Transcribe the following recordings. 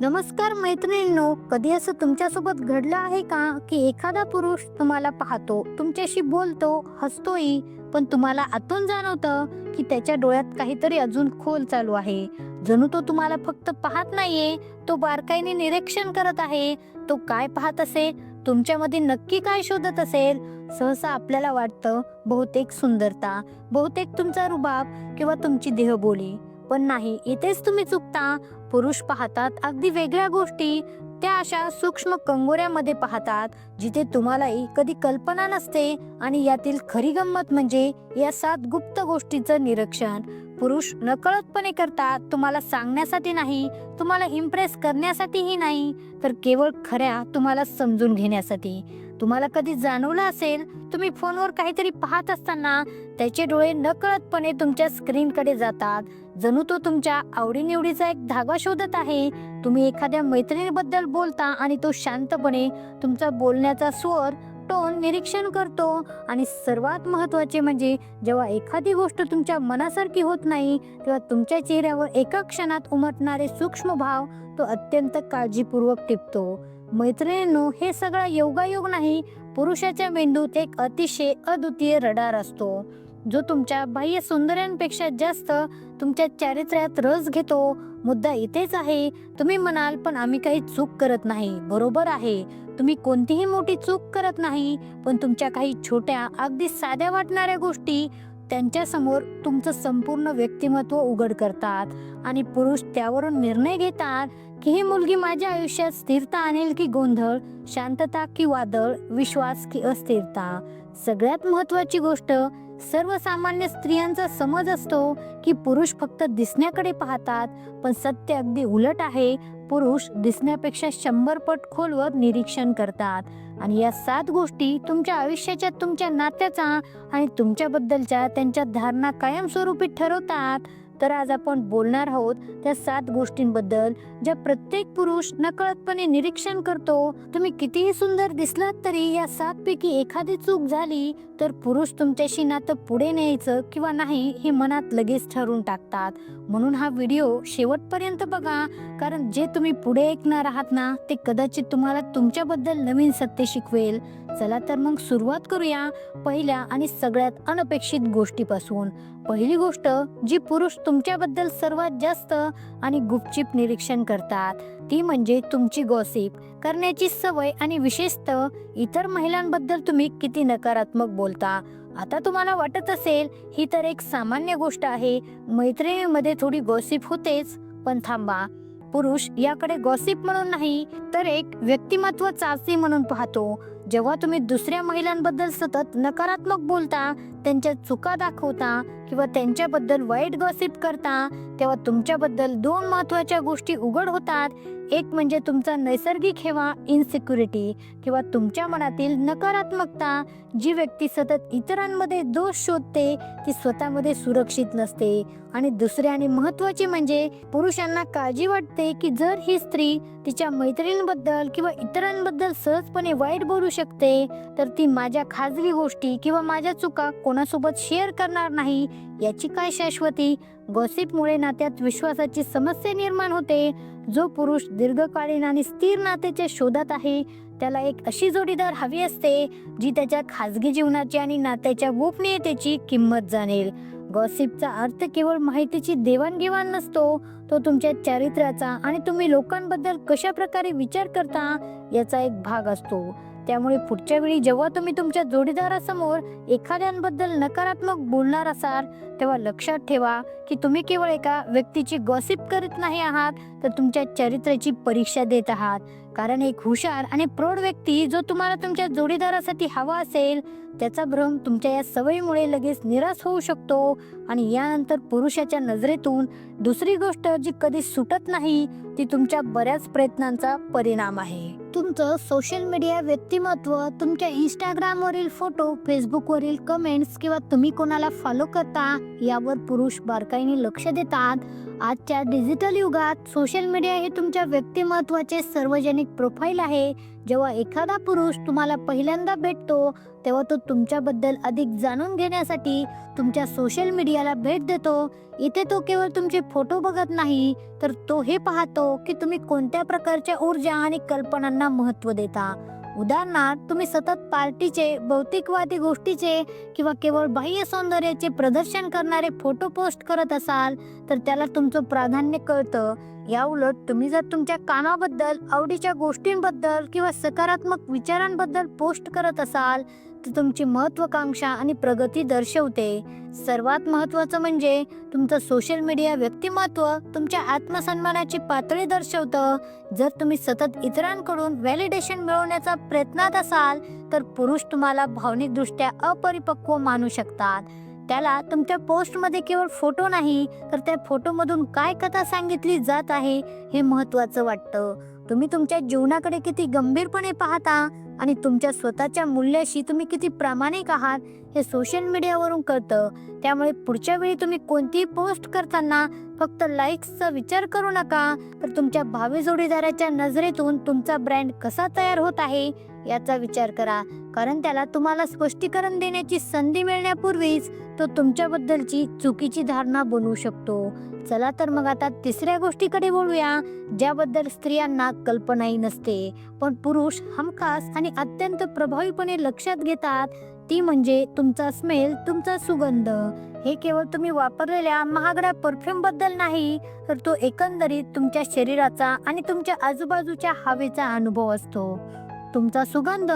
नमस्कार मैत्रिणींनो कधी असं तुमच्यासोबत घडलं आहे का की एखादा पुरुष तुम्हाला पाहतो तुमच्याशी बोलतो हसतोही पण तुम्हाला आतून जाणवतं की त्याच्या डोळ्यात काहीतरी अजून खोल चालू आहे. जणू तो तुम्हाला फक्त पाहत नाहीये तो बारकाईने निरीक्षण करत आहे तो काय पाहत असेल तुमच्यामध्ये नक्की काय शोधत असेल सहसा आपल्याला वाटतं बहुतेक सुंदरता बहुतेक तुमचा रुबाब किंवा तुमची देहबोली. पण नाही इथेच तुम्ही चुकता. पुरुष पाहतात अगदी वेगळ्या गोष्टी. त्या अशा सूक्ष्म कंगोऱ्यामध्ये पाहतात जिथे तुम्हालाही कधी कल्पना नसते आणि यातील खरी गंमत म्हणजे या सात गुप्त गोष्टीचं निरीक्षण. पुरुष नकळतपणे करतात तुम्हाला सांगण्यासाठी नाही तुम्हाला इम्प्रेस करण्यासाठीही नाही तर केवळ खऱ्या तुम्हाला समजून घेण्यासाठी. तुम्हाला कधी जाणवलं असेल तुम्ही फोनवर काहीतरी पाहत असताना त्याचे डोळे नकळतपणे तुमच्या स्क्रीनकडे जातात. जणू तो तुमच्या आवडीनिवडीचा एक धागा शोधत आहे. तुम्ही एखाद्या मैत्रिणीबद्दल बोलता आणि तो शांतपणे तुमचा बोलण्याचा स्वर टोन निरीक्षण करतो. आणि सर्वात महत्त्वाचे म्हणजे जेव्हा एखादी गोष्ट तुमच्या मनासारखी होत नाही तेव्हा तुमच्या चेहऱ्यावर एका क्षणात उमटणारे सूक्ष्म भाव तो अत्यंत काळजीपूर्वक टिपतो. मैत्रिणींनो हे सगळं योगायोग नाही पुरुषाच्या मेंदूत एक अतिशय अद्वितीय रडार असतो. जो तुमच्या बाह्य सौंदर्यांपेक्षा जास्त तुमच्या चारित्र्यात रस घेतो. मुद्दा इथेच आहे तुम्ही म्हणाल पण आम्ही काही चूक करत नाही. बरोबर आहे. तुम्ही कोणतीही मोठी चूक करत नाही पण तुमच्या काही छोट्या अगदी साध्या वाटणाऱ्या गोष्टी त्यांच्यासमोर तुमचं संपूर्ण व्यक्तिमत्व उघड करतात. आणि पुरुष त्यावरून निर्णय घेतात की ही मुलगी माझ्या आयुष्यात स्थिरता आणेल की गोंधळ शांतता की वादळ विश्वास की अस्थिरता. सगळ्यात महत्वाची गोष्ट सर्वसामान्य स्त्रियांचा समज असतो की पुरुष फक्त दिसण्याकडे पाहतात पण सत्य अगदी उलट आहे पुरुष दिसण्यापेक्षा शंभर पट खोलवर निरीक्षण करतात. आणि या सात गोष्टी तुमच्या आयुष्याच्या तुमच्या नात्याचा आणि तुमच्याबद्दलच्या त्यांच्या धारणा कायमस्वरूपी ठरवतात. तर आज आपण बोलणार आहोत त्या सात गोष्टींबद्दल ज्या प्रत्येक पुरुष नकळतपणे निरीक्षण करतो. तुम्ही कितीही सुंदर दिसलात तरी या सात पैकी एखादी चूक झाली तर पुरुष तुमच्याशी नातं पुढे न्यायचं किंवा नाही हे मनात लगेच ठरवून टाकतात. म्हणून हा व्हिडिओ शेवटपर्यंत बघा कारण जे तुम्ही पुढे ऐकणार आहात ना ते कदाचित तुम्हाला तुमच्याबद्दल नवीन सत्य शिकवेल. चला तर मग सुरुवात करूया पहिल्या आणि सगळ्यात अनपेक्षित गोष्टीपासून. पहिली गोष्ट जी पुरुष तुमच्याबद्दल सर्वात जास्त आणि गुपचिप निरीक्षण करतात ती म्हणजे तुमची गॉसिप करण्याची सवय आणि विशेषतः इतर महिलांबद्दल तुम्ही किती नकारात्मक बोलता? आता तुम्हाला वाटत असेल ही तर एक सामान्य गोष्ट आहे. मैत्रिणीमध्ये थोडी गॉसिप होतेच. पण थांबा. पुरुष याकडे गॉसिप म्हणून नाही तर एक व्यक्तिमत्व चाचणी म्हणून पाहतो. जेव्हा तुम्ही दुसऱ्या महिलांबद्दल सतत नकारात्मक बोलता त्यांच्या चुका दाखवता किंवा त्यांच्याबद्दल वाईट गॉसिप करता तेव्हा तुमच्याबद्दल दोन महत्त्वाच्या गोष्टी उघड होतात एक म्हणजे तुमचा नैसर्गिक हेवा इनसिक्युरिटी किंवा तुमच्या मनातील नकारात्मकता जी व्यक्ती सतत इतरांमध्ये दोष शोधते ती स्वतःमध्ये सुरक्षित नसते. आणि दुसरे आणि महत्त्वाचे म्हणजे पुरुषांना काळजी वाटते की जर ही स्त्री तिच्या मैत्रिणींबद्दल किंवा इतरांबद्दल सहजपणे वाईट बोलू शकते तर ती माझ्या खाजगी गोष्टी किंवा माझ्या चुका कोणासोबत शेअर करणार नाही याची काय शाश्वती? गॉसिपमुळे नात्यात विश्वासाची समस्या निर्माण होते. जो पुरुष दीर्घकालीन आणि स्थिर नात्याच्या शोधात आहे त्याला एक अशी जोडीदार हवी असते जी त्याच्या खाजगी जीवनाची आणि नात्याच्या गोपनीयतेची किंमत जाणेल. गॉसिपचा अर्थ केवळ माहितीची देवाणघेवाण नसतो तो तुमच्या चारित्र्याचा आणि तुम्ही लोकांबद्दल कशा प्रकारे विचार करता याचा एक भाग असतो. त्यामुळे पुढच्या वेळी जेव्हा तुम्ही तुमच्या जोडीदारासमोर एखाद्यांबद्दल नकारात्मक बोलणार असाल तेव्हा लक्षात ठेवा की तुम्ही केवळ एका व्यक्तीची गॉसिप करत नाही आहात तर तुमच्या चरित्राची परीक्षा देत आहात. कारण एक हुशार आणि प्रौढ व्यक्ती जो तुम्हाला तुमच्या जोडीदारासाठी हवा असेल त्याचा भ्रम तुमच्या या सवयीमुळे लगेच निराश होऊ शकतो आणि यानंतर पुरुषाच्या नजरेतून दुसरी गोष्ट जी कधी सुटत नाही ती तुमच्या बऱ्याच प्रयत्नांचा परिणाम आहे. तुमचं सोशल मीडिया व्यक्तिमत्व तुमच्या इंस्टाग्रामवरील फोटो फेसबुकवरील कमेंट्स किंवा तुम्ही कोणाला फॉलो करता यावर पुरुष बारकाईने लक्ष देतात. आजच्या डिजिटल युगात सोशल मीडिया हे तुमच्या व्यक्तिमत्वाचे सार्वजनिक प्रोफाईल आहे. जेव्हा एखादा पुरुष तुम्हाला पहिल्यांदा भेटतो तेव्हा तो तुमच्याबद्दल अधिक जाणून घेण्यासाठी तुमच्या सोशल मीडियाला भेट देतो. इथे तो केवळ तुमचे फोटो बघत नाही तर तो हे पाहतो की तुम्ही कोणत्या प्रकारच्या ऊर्जा आणि कल्पनांना महत्त्व देता. उदाहरणार्थ तुम्ही सतत पार्टीचे भौतिकवादी गोष्टीचे किंवा केवळ बाह्य सौंदर्याचे प्रदर्शन करणारे फोटो पोस्ट करत असाल तर त्याला तुमचं प्राधान्य कळतं या उलट तुम्ही जर तुमच्या कामाबद्दल आवडीच्या गोष्टींबद्दल किंवा सकारात्मक विचारांबद्दल पोस्ट करत असाल तर तुमची महत्वाकांक्षा आणि प्रगती दर्शवते. सर्वात महत्त्वाचं म्हणजे तुमचं सोशल मीडिया व्यक्तिमत्व तुमच्या आत्मसन्मानाची पातळी दर्शवतं. जर तुम्ही सतत इतरांकडून व्हॅलिडेशन मिळवण्याचा प्रयत्नात असाल तर पुरुष तुम्हाला भावनिकदृष्ट्या अपरिपक्व मानू शकतात. त्याला तुमच्या पोस्टमध्ये केवळ फोटो नाही तर त्या फोटोमधून काय कथा सांगितली जात आहे हे महत्त्वाचं वाटतं. तुम्ही तुमच्या जीवनाकडे किती गंभीरपणे पाहता आणि तुमच्या स्वतःच्या मूल्याशी तुम्ही किती प्रामाणिक आहात हे सोशल मीडियावरून कळतं. त्यामुळे पुढच्या वेळी तुम्ही कोणतीही पोस्ट करताना फक्त लाईक्सचा विचार करू नका. तर तुमच्या भावी जोडीदाराच्या नजरेतून तुमचा ब्रँड कसा तयार होत आहे याचा विचार करा. कारण त्याला तुम्हाला स्पष्टीकरण देण्याची संधी मिळण्यापूर्वीच तो तुमच्याबद्दलची चुकीची धारणा बनवू शकतो. चला तर मग आता तिसऱ्या गोष्टीकडे बोलूया ज्याबद्दल स्त्रियांना कल्पनाही नसते. पण पुरुष हमखास आणि अत्यंत प्रभावीपणे लक्षात घेतात. ती म्हणजे तुमचा स्मेल तुमचा सुगंध. हे केवळ तुम्ही वापरलेल्या महागड्या परफ्यूमबद्दल नाही तर तो एकंदरीत तुमच्या शरीराचा आणि तुमच्या आजूबाजूच्या हवेचा अनुभव असतो. तुमचा सुगंध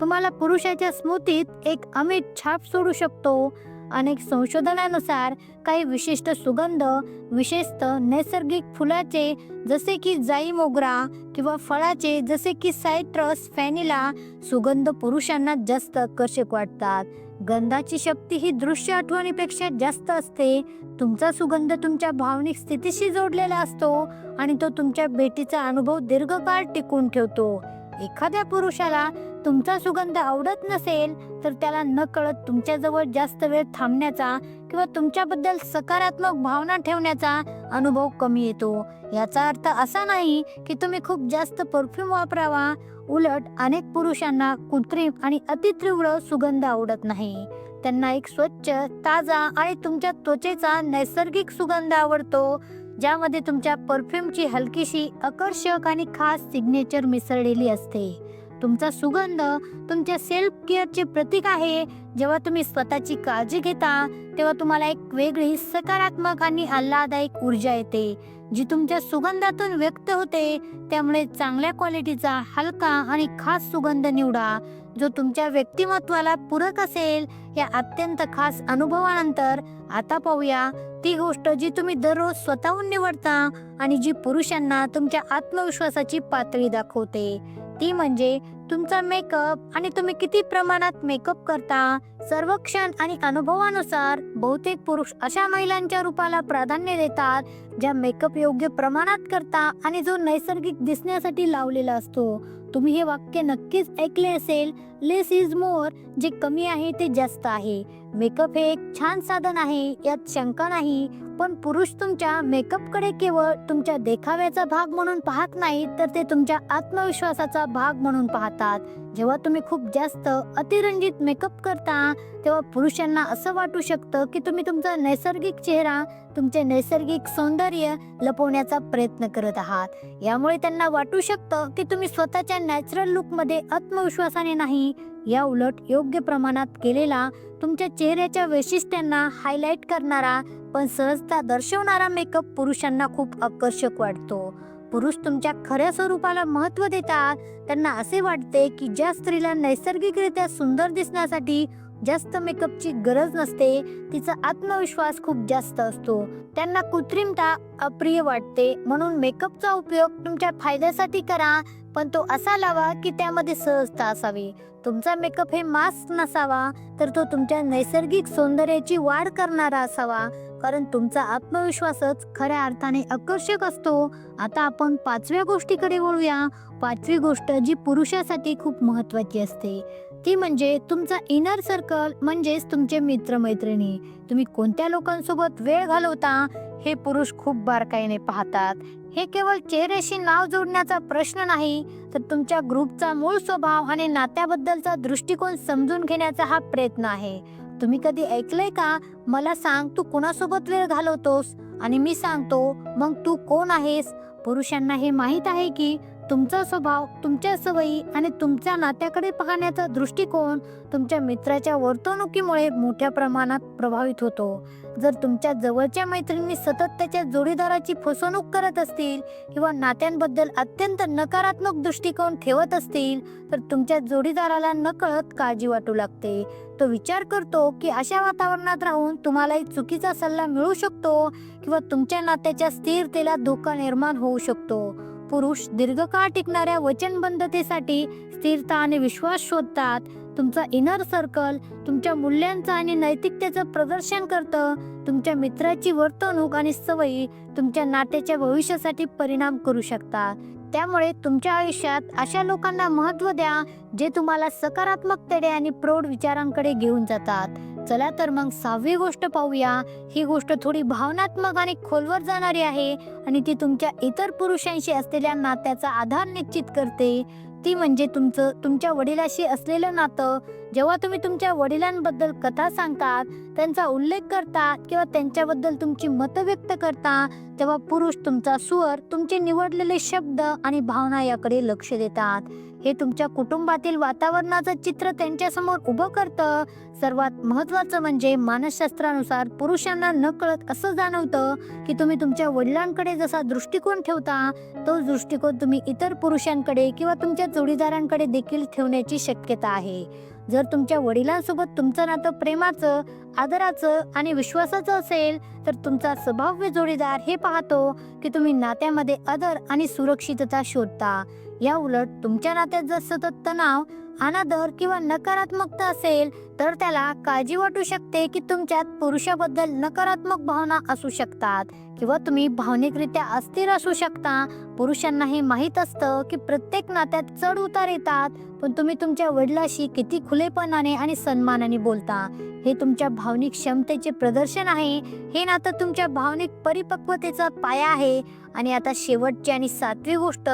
तुम्हाला पुरुषाच्या स्मृतीत एक अमित छाप सोडू शकतो. अनेक संशोधनानुसार काही विशिष्ट सुगंध विशेषतः नैसर्गिक फुलाचे जसे की जाई मोगरा किंवा फळाचे जसे की सायट्रस फॅनिला सुगंध पुरुषांना जास्त आकर्षक वाटतात. गंधाची शक्ती ही दृश्य आठवणीपेक्षा जास्त असते. तुमचा सुगंध तुमच्या भावनिक स्थितीशी जोडलेला असतो आणि तो तुमच्या भेटीचा अनुभव दीर्घकाळ टिकून ठेवतो. एखाद्या पुरुषाला तुमचा सुगंध आवडत नसेल तर त्याला न कळत तुमच्याजवळ जास्त वेळ थांबण्याचा किंवा तुमच्याबद्दल सकारात्मक भावना ठेवण्याचा अनुभव कमी येतो. याचा अर्थ असा नाही की तुम्ही खूप जास्त परफ्यूम वापरावा. उलट अनेक पुरुषांना कृत्रिम आणि अतितीव्र सुगंध आवडत नाही. त्यांना एक स्वच्छ ताजा आणि तुमच्या त्वचेचा नैसर्गिक सुगंध आवडतो ज्यामध्ये तुमच्या परफ्यूमची हलकीशी आकर्षक आणि खास सिग्नेचर मिसळलेली असते. तुमचा सुगंध तुमच्या सेल्फ केअरचे प्रतीक आहे. जेव्हा तुम्ही स्वतःची काळजी घेता तेव्हा तुम्हाला एक वेगळी सकारात्मक आणि आल्हादायक ऊर्जा येते. जी तुमच्या सुगंधातून व्यक्त होते त्यामुळे चांगल्या क्वालिटीचा हलका आणि खास सुगंध निवडा. जो तुमच्या व्यक्तिमत्वाला पूरक असेल या अत्यंत खास अनुभवानंतर आता पाहूया. ती गोष्ट जी तुम्ही दररोज स्वतःहून निवडता आणि जी पुरुषांना तुमच्या आत्मविश्वासाची पातळी दाखवते. ती म्हणजे तुमचा मेकअप आणि तुम्ही किती प्रमाणात मेकअप करता सर्वक्षण आणि अनुभवानुसार बहुतेक पुरुष अशा महिलांच्या रूपाला प्राधान्य देतात ज्या मेकअप योग्य प्रमाणात करता आणि जो नैसर्गिक दिसण्यासाठी लावलेला असतो. तुम्ही हे वाक्य नक्कीच ऐकले असेल. लेस इज मोर जे कमी आहे ते जास्त आहे. मेकअप हे एक छान साधन आहे यात शंका नाही. पण पुरुष तुमच्या मेकअपकडे केवळ तुमच्या देखाव्याचा भाग म्हणून पाहत नाहीत तर ते तुमच्या आत्मविश्वासाचा भाग म्हणून पाहतात. जेव्हा तुम्ही खूप जास्त अतिरंजित मेकअप करता तेव्हा पुरुषांना असं वाटू शकतं की तुम्ही तुमचा नैसर्गिक चेहरा तुमचे नैसर्गिक सौंदर्य लपवण्याचा प्रयत्न करत आहात. यामुळे त्यांना वाटू शकतं की तुम्ही स्वतःच्या नॅचरल लुकमध्ये आत्मविश्वासाने नाही. या उलट योग्य प्रमाणात केलेला तुमच्या चेहऱ्याच्या वैशिष्ट्यांना हायलाइट करणारा पण सहजता दर्शवणारा मेकअप पुरुषांना खूप आकर्षक वाटतो. पुरुष तुमच्या खऱ्या स्वरूपाला महत्त्व देतात त्यांना असे वाटते की ज्या स्त्रीला नैसर्गिकरित्या सुंदर दिसण्यासाठी जास्त मेकअपची गरज नसते तिचा आत्मविश्वास खूप जास्त असतो. त्यांना कृत्रिमता अप्रिय वाटते म्हणून मेकअपचा उपयोग तुमच्या फायद्यासाठी करा पण तो असा लावा की त्यामध्ये सहजता असावी. तुमचा मेकअप हे मास्क नसावा तर तो तुमच्या नैसर्गिक सौंदर्याची वाढ करणारा असावा. कारण तुमचा आत्मविश्वासच खऱ्या अर्थाने आकर्षक असतो. आता आपण पाचव्या गोष्टीकडे वळूया. पाचवी गोष्ट जी पुरुषासाठी खूप महत्वाची असते. ती म्हणजे तुमचा इनर सर्कल म्हणजेच तुमचे मित्रमैत्रिणी. तुम्ही कोणत्या लोकांसोबत वेळ घालवता हे पुरुष खूप बारकाईने पाहतात. हे केवळ चेहऱ्याशी नाव जोडण्याचा प्रश्न नाही तर तुमच्या ग्रुपचा मूळ स्वभाव आणि नात्याबद्दलचा दृष्टिकोन समजून घेण्याचा हा प्रयत्न आहे. तुम्ही कधी ऐकलंय का? मला सांग तू कोणासोबत वेळ घालवतोस? आणि मी सांगतो मग तू कोण आहेस? पुरुषांना हे माहीत आहे की तुमचा स्वभाव तुमच्या सवयी आणि तुमच्या नात्याकडे पाहण्याचा दृष्टिकोन तुमच्या मित्राच्या वर्तणुकीमुळे मोठ्या प्रमाणात प्रभावित होतो. जर तुमच्या जवळच्या मैत्रिणी सतत त्याच्या जोडीदाराची फसवणूक करत असतील किंवा नात्यांबद्दल अत्यंत नकारात्मक दृष्टिकोन ठेवत असतील तर तुमच्या जोडीदाराला नकळत काळजी वाटू लागते. तो विचार करतो की अशा वातावरणात राहून तुम्हालाही चुकीचा सल्ला मिळू शकतो किंवा तुमच्या नात्याच्या स्थिरतेला धोका निर्माण होऊ शकतो. पुरुष दीर्घकाळ टिकणाऱ्या वचनबद्धतेसाठी स्थिरता आणि विश्वास शोधतात. तुमचा इनर सर्कल तुमच्या मूल्यांचं आणि नैतिकतेचं प्रदर्शन करतं. तुमच्या मित्राची वर्तणूक आणि सवयी तुमच्या नात्याच्या भविष्यासाठी परिणाम करू शकतात. त्यामुळे तुमच्या आयुष्यात अशा लोकांना महत्त्व द्या जे तुम्हाला सकारात्मकतेने आणि प्रौढ विचारांकडे घेऊन जातात. चला तर मग सहावी गोष्ट पाहूया. ही गोष्ट थोडी भावनात्मक आणि खोलवर जाणारी आहे आणि ती तुमच्या इतर पुरुषांशी असलेल्या नात्याचा आधार निश्चित करते. ती म्हणजे तुमचं तुमच्या वडिलाशी असलेलं नातं. जेव्हा तुम्ही तुमच्या वडिलांबद्दल कथा सांगतात त्यांचा उल्लेख करतात किंवा त्यांच्याबद्दल तुमची मतं व्यक्त करता तेव्हा पुरुष तुमचा स्वर तुमचे निवडलेले शब्द आणि भावना याकडे लक्ष देतात. हे तुमच्या कुटुंबातील वातावरणाचं चित्र त्यांच्यासमोर उभं करतं. सर्वात महत्वाचं म्हणजे मानसशास्त्रानुसार पुरुषांना नकळत असं जाणवतं की तुम्ही तुमच्या वडिलांकडे जसा दृष्टिकोन ठेवता तो दृष्टिकोन तुम्ही इतर पुरुषांकडे किंवा तुमच्या जोडीदारांकडे देखील ठेवण्याची शक्यता आहे. जर तुमच्या वडिलांसोबत तुमचं नातं प्रेमाचं आदराचं आणि विश्वासाचं असेल तर तुमचा स्वभाव्य जोडीदार हे पाहतो की तुम्ही नात्यामध्ये आदर आणि सुरक्षितता शोधता. या उलट तुमच्या नात्यात जर सतत तणाव अनादर किंवा नकारात्मकता असेल तर त्याला काळजी वाटू शकते की तुमच्यात पुरुषाबद्दल नकारात्मक भावना असू शकतात किंवा तुम्ही भावनिकरित्या अस्थिर असू शकता. पुरुषांना हे माहीत असतं की प्रत्येक नात्यात चढ उतार येतात पण तुम्ही तुमच्या वडिलाशी किती खुलेपणाने आणि सन्मानाने बोलता. हे तुमच्या भावनिक क्षमतेचे प्रदर्शन आहे. हे नातं तुमच्या भावनिक परिपक्वतेचा पाया आहे. आणि आता शेवटची आणि सातवी गोष्ट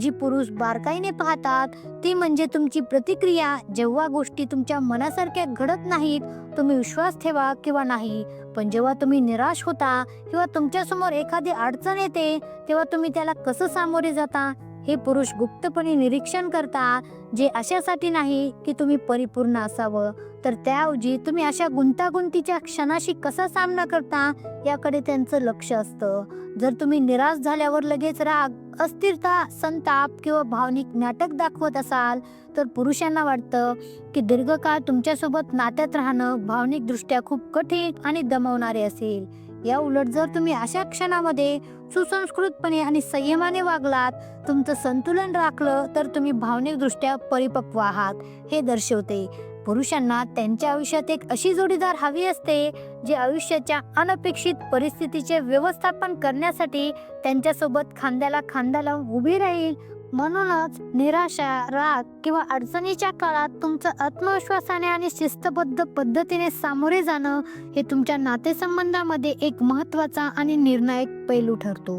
जी पुरुष बारकाईने पाहतात ती म्हणजे तुमची प्रतिक्रिया. जेव्हा गोष्टी तुमच्या मनासारख्या घडत नाहीत तुम्ही विश्वास ठेवा किंवा नाही. पण जेव्हा तुम्ही निराश होता किंवा तुमच्यासमोर एखादी अडचण येते तेव्हा तुम्ही त्याला कसं सामोरे जाता? हे पुरुष गुप्तपणे निरीक्षण करता जे अशासाठी नाही की तुम्ही परिपूर्ण असावं. तर त्याऐवजी तुम्ही अशा गुंतागुंतीच्या क्षणाशी कसा सामना करता याकडे त्यांचं लक्ष असतं. जर तुम्ही निराश झाल्यावर लगेच राग अस्थिरता संताप किंवा भावनिक नाटक दाखवत असाल तर पुरुषांना वाटतं की दीर्घकाळ तुमच्यासोबत नात्यात राहणं भावनिकदृष्ट्या खूप कठीण आणि दमवणारे असेल. या उलट जर तुम्ही अशा क्षणामध्ये सुसंस्कृतपणे आणि संयमाने वागलात तुमचं संतुलन राखलं तर तुम्ही भावनिकदृष्ट्या परिपक्व आहात हे दर्शवते. पुरुषांना त्यांच्या आयुष्यात एक अशी जोडीदार हवी असते जी आयुष्याच्या अनपेक्षित परिस्थितीचे व्यवस्थापन करण्यासाठी त्यांच्यासोबत खांद्याला खांदा लावून उभी राहील म्हणूनच निराशा राग किंवा अडचणीच्या काळात तुमचं आत्मविश्वासाने आणि शिस्तबद्ध पद्धतीने सामोरे जाणं हे तुमच्या नातेसंबंधामध्ये एक महत्त्वाचा आणि निर्णायक पैलू ठरतो.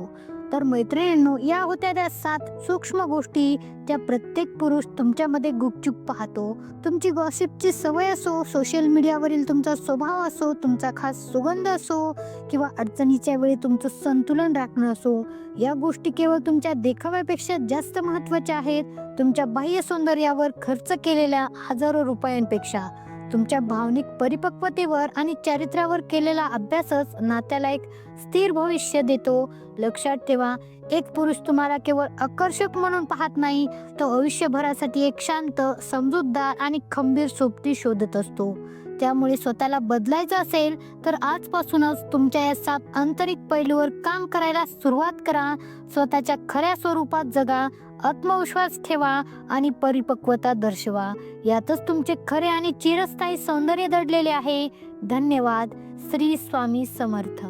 तर मैत्रिणींनो या होत्या त्या सात सूक्ष्म गोष्टी त्या प्रत्येक पुरुष तुमच्यामध्ये गुपचूप पाहतो. तुमची गॉसिपची सवय असो सोशल मीडियावरील तुमचा स्वभाव असो तुमचा खास सुगंध असो किंवा अडचणीच्या वेळी तुमचं संतुलन राखणं असो या गोष्टी केवळ तुमच्या देखाव्यापेक्षा जास्त महत्त्वाच्या आहेत. तुमच्या बाह्य सौंदर्यावर खर्च केलेल्या हजारो रुपयांपेक्षा. तुमच्या भावनिक परिपक्वतेवर आणि चारित्र्यावर केलेला अभ्यासच नात्याला एक स्थिर भविष्य देतो. लक्षात ठेवा एक पुरुष तुम्हाला केवळ आकर्षक म्हणून पाहत नाही तो आयुष्यभरासाठी एक शांत समजूतदार आणि खंबीर सोबती शोधत असतो. त्यामुळे स्वतःला बदलायचं असेल तर आजपासूनच तुमच्या या सात आंतरिक पैलूवर काम करायला सुरुवात करा. स्वतःच्या खऱ्या स्वरूपात जगा. आत्मविश्वास ठेवा आणि परिपक्वता दर्शवा. यातच तुमचे खरे आणि चिरस्थायी सौंदर्य दडलेले आहे. धन्यवाद. श्री स्वामी समर्थ.